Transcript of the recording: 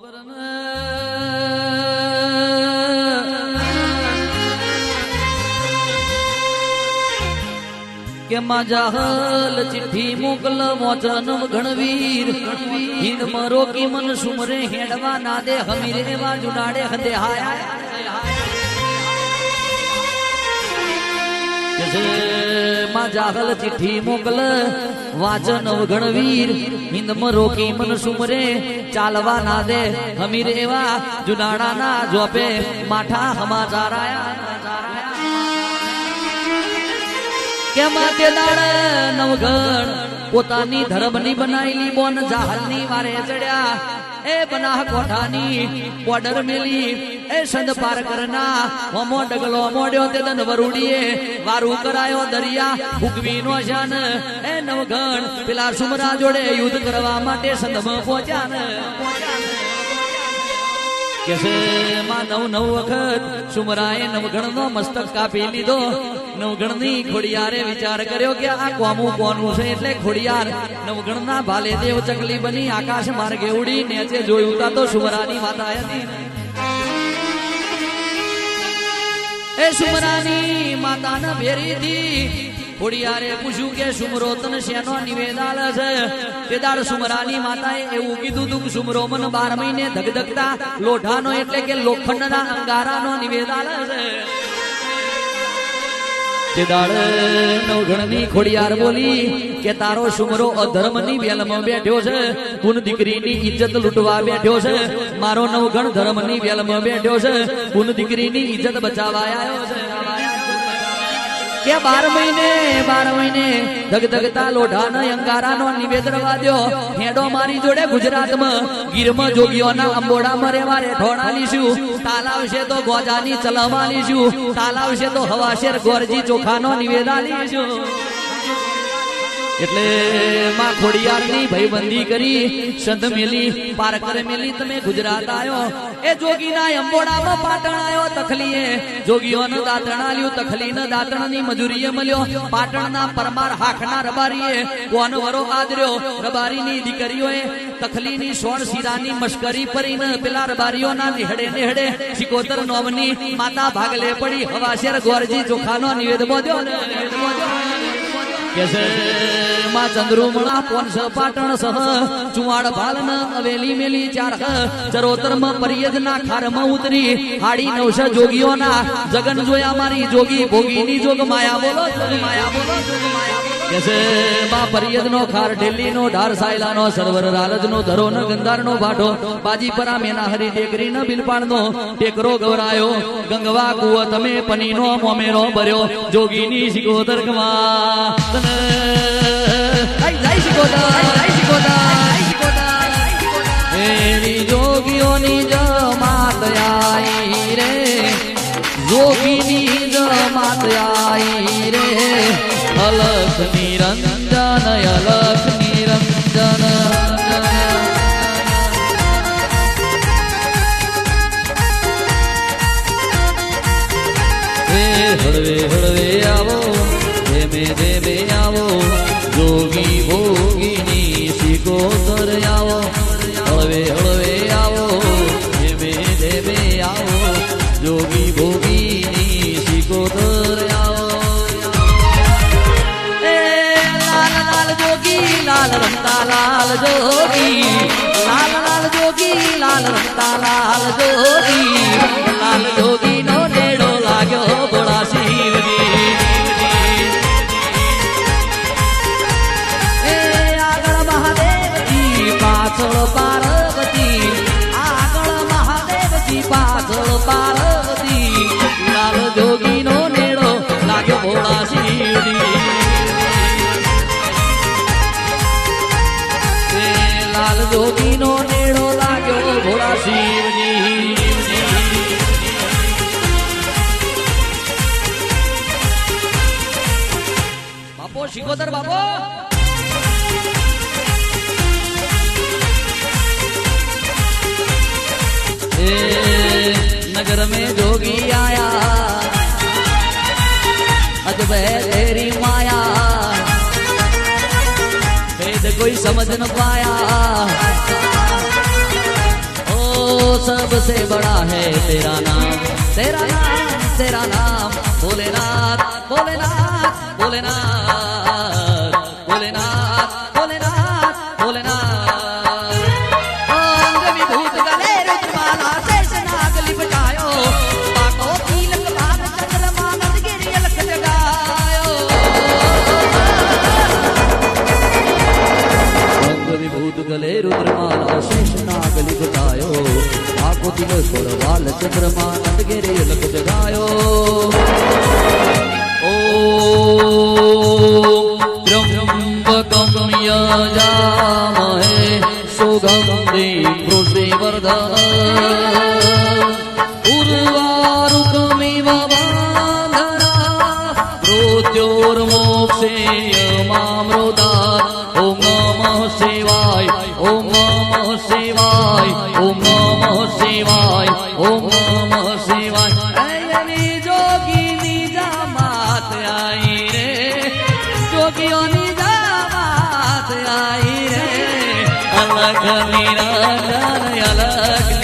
કે માજાહલ ચિઠ્ઠી મોકલ મોચન ગણવીર. હિંદ મરો કી મન સુમરે હેડવા ના દે હમીરે વા જુડાડે હદે હાયા. માં જાગલ ચિઠ્ઠી મોકલ, વાચન ગણવીર હિંદ રોકી મન સુમરે ચાલવા ના દે હમીર એવા જુનાડા ના જોપે, માઠા હમાચારાયા કે માતે નવગણ પોતાની ધર્મની બનાવી બોન જાહલની વારે ચડ્યા એ બનાહ કોઠાની બોર્ડર મેલી. એ સંદ પાર કરના. હોમો ડગલો મોડ્યો તે દન વરુડીએ. વારું કરાયો દરિયા ભૂગવી નો જાન. એ નવગણ પેલા સુમરા જોડે યુદ્ધ કરવા માટે સંદમાં પહોંચ્યા ને નવ નવ વખત સુમરાએ નવગણ નો મસ્તક કાપી લીધો. નવગણની ખોડિયારે વિચાર કર્યો કે આ કોમું છે એટલે ખોડિયાર. નવગણના ભાલે દેવ ચકલી બની આકાશ માર્ગે ઉડી નેચે જોયું તા તો સુમરાની માતા હતી એ સુમરાની ભેરી ખોડિયારે પૂછ્યું કે સુમરો તને શેનો નિવેદાલ છે? દાડ સુમરાની માતાએ એવું કીધું તું કે સુમરો મન બાર મહિને ધગધગતા લોઢાનો એટલે કે લોખંડના અંગારાનો નિવેદાલ છે. ખોડિયાર બોલી કે, તારો સુમરો અધર્મની વેલમાં બેઠ્યો છે. પુન દીકરીની ઇજ્જત લૂંટવા બેઠ્યો છે. મારો નવગણ ધર્મની વેલમાં બેઠ્યો છે. પુન દીકરીની ઇજ્જત બચાવવા આવ્યો છે. કે બાર મહિને બાર મહિને ધગધગતા લોઢાનો અંગારાનો નિવેદન વાદ્યો. હેડો મારી જોડે ગુજરાતમાં. ગીરમાં જોગીઓના અંબોડામાં રેવા રેઠોણા લીશું તાલાવશે તો ગોજાની ચલાવા લીશું તાલાવશે તો હવાશેર ગોરજી ચોખાનો નિવેદા લીશું એટલે માં ખોડિયારની ભાઈબંધી કરી, સંત મેલી, પારકર મેલી, તમે ગુજરાત આવ્યો એ જોગીના અંબોડામાં પાટણ આયો તખલીએ. જોગીઓને દાંતણ આલ્યું, તખલીને દાંતણની મજૂરીએ મળ્યો. પાટણના પરમાર હાખના રબારીએ કોન વરો આદર્યો. રબારીની દીકરીઓએ તખલીની સોળ શીરાની મશ્કરી કરીને પેલા રબારીઓના નિહડે નિહડે સિકોતર નોમની માતા ભાગલે પડી. હવાશેર ગોરજી ચોખાનો નિવેદ બોધ્યો નિવેદ બોધ્યો. માં ચંદ્રુમણા પોનસ પાટણ સહ. ચુવાડ ભાલન હવેલી મેલી ચાર ચરોતરમાં માં ઉતરી. હાડી નવશ જોગીઓના. જગન જોયા મારી જોગી ભોગીની જોગ. માયા બોલો માયા બોલો, જોગ માયા ભર્યો. જોગીની શિકોદર ગવા તને જોગીઓની જમાત આઈ રે. જોગીની જમાત આઈ હળવે હળવે આવો, ધેમે ધેમે આવો, જોગી ભોગીની શિકોતર આવો હળવે હળવે આવો, ધેમે ધેમે આવો, જોગી ભોગીની શિકોતર આવો. એ લાલ લાલ જોગી, લાલ રમતા લાલ જોગી, લાલ લાલ જોગી, લાલ રમતા લાલ જોગી લાલ જોગી શીખોતર બાબો नगर में जोगी आया। अजब है तेरी माया। भेद कोई समझ न पाया। ओ, सबसे बड़ा है तेरा नाम। तेरा नाम तेरा नाम। भोलेनाथ भोलेनाथ भोलेनाथ। બ્રહ્માનંદ ઘેરે અલગ જગાયો ઓ બ્રહ્મ યજામહે સુગંધી વૃષિવર્ધન शिवाय ॐ नमः शिवाय ॐ नमः शिवाय। હાથ આઈ રે. અલગ નિરાધાર અલગ